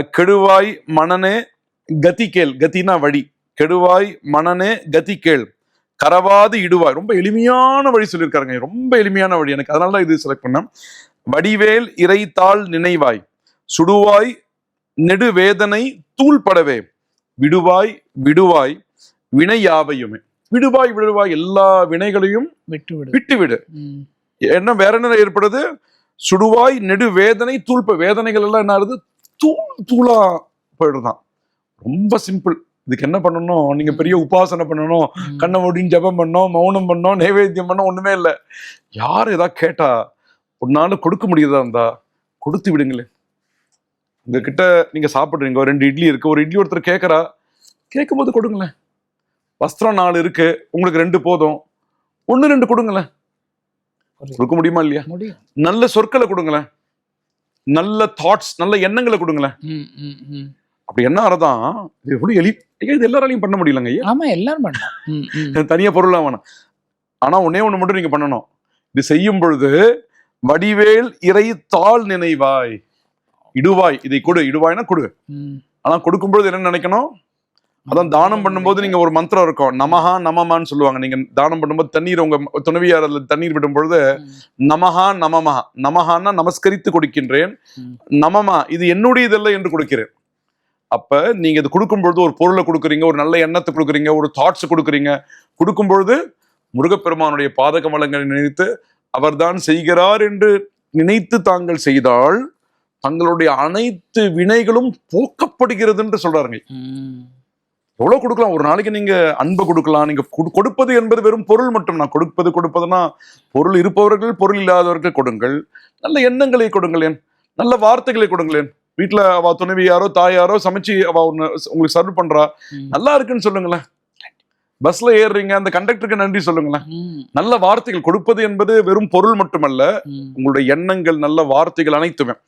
கெடுவாய் மனனே கதி கேள். கதினா வழி. கெடுவாய் மனனே கதி கேள். கரவாது இடுவாய். ரொம்ப எளிமையான வழி சொல்லியிருக்காருங்க. ரொம்ப எளிமையான வழி. எனக்கு அதனால தான் இது செலக்ட் பண்ணேன். வடிவேல் இறைத்தாள் நினைவாய். சுடுவாய் நெடு வேதனை தூள்படவே. விடுவாய் விடுவாய் வினை யாவையுமே. விடுவாய் விடுவாய் எல்லா வினைகளையும் விட்டு விடு விட்டு விடு ம். என்ன வேற என்ன ஏற்படுது? சுடுவாய் நெடு வேதனை தூள்ப வேதனைகள் எல்லாம் என்ன ஆகுது? தூள் தூளா போயிடுதான். ரொம்ப சிம்பிள் இதுக்கு என்ன பண்ணணும்? நீங்க பெரிய உபாசனை பண்ணணும். கண்ணை மூடின்னு ஜெபம் பண்ணோம் மௌனம் பண்ணோம் நைவேத்தியம் பண்ணோம் ஒண்ணுமே இல்லை. யார் ஏதாவது கேட்டா உன்னால கொடுக்க முடியுதா இருந்தா கொடுத்து விடுங்களேன். உங்ககிட்ட நீங்க சாப்பிடுறீங்க ஒரு ரெண்டு இட்லி இருக்கு ஒரு இட்லி ஒருத்தர் கேட்கறா கேட்கும் போது கொடுங்களேன். வஸ்திரம் நாலு இருக்கு உங்களுக்கு ரெண்டு போதும். ஒண்ணு ரெண்டு கொடுங்களேன். கொடுக்க முடியுமா இல்லையா? நல்ல சொற்களை கொடுங்களேன். நல்ல தாட்ஸ் நல்ல எண்ணங்களை கொடுங்களேன். அப்படி என்ன அர்த்தம்? இது எப்படி எளி இது எல்லாராலையும் பண்ண முடியலங்க ஐயா. ஆமா எல்லாரும் பண்ணலாம். தனியா பொருளா வேணாம். ஆனா ஒண்ணே ஒண்ணு மட்டும் நீங்க பண்ணணும். இது செய்யும் பொழுது வடிவேல் இறை தாள் நினைவாய். இடுவாய் இதை கொடு இடுவாய்னா கொடு. ஆனா கொடுக்கும் பொழுது என்ன நினைக்கணும்? அதான் தானம் பண்ணும்போது நீங்க ஒரு மந்திரம் இருக்கும். நமஹா நமமான்னு சொல்லுவாங்க. நீங்க தானம் பண்ணும்போது தண்ணீர் உங்க துணைவியார் அதுல தண்ணீர் விடும் பொழுது. நமஹா நமமஹா நமஹான்னா நமஸ்கரித்து கொடுக்கின்றேன். நமமா இது என்னுடையதல்ல என்று கொடுக்கிறேன். அப்ப நீங்க இது கொடுக்கும் பொழுது ஒரு பொருளை கொடுக்குறீங்க ஒரு நல்ல எண்ணத்தை கொடுக்குறீங்க ஒரு தாட்ஸ் கொடுக்குறீங்க. கொடுக்கும் பொழுது முருகப்பெருமானுடைய பாத கமலங்களை நினைத்து அவர்தான் செய்கிறார் என்று நினைத்து தாங்கள் செய்தால் தங்களுடைய அனைத்து வினைகளும் போக்கப்படுகிறது என்று சொல்றாருங்க எவ்வளவு கொடுக்கலாம்? ஒரு நாளைக்கு நீங்க அன்பை கொடுக்கலாம். நீங்க கொடு- கொடுப்பது என்பது வெறும் பொருள் மட்டும். நான் கொடுப்பது கொடுப்பதுன்னா பொருள் இருப்பவர்கள் பொருள் இல்லாதவர்கள் கொடுங்கள். நல்ல எண்ணங்களை கொடுங்களேன். நல்ல வார்த்தைகளை கொடுங்களேன். வீட்டுல அவ துணைவியாரோ தாயாரோ சமைச்சு அவ ஒண்ணு உங்களுக்கு சர்வ் பண்றா. நல்லா இருக்குன்னு சொல்லுங்களேன். பஸ்ல ஏறுறீங்க அந்த கண்டக்டருக்கு நன்றி சொல்லுங்களேன். நல்ல வார்த்தைகள் கொடுப்பது என்பது வெறும் பொருள் மட்டுமல்ல. உங்களுடைய எண்ணங்கள் நல்ல வார்த்தைகள் அனைத்துமே.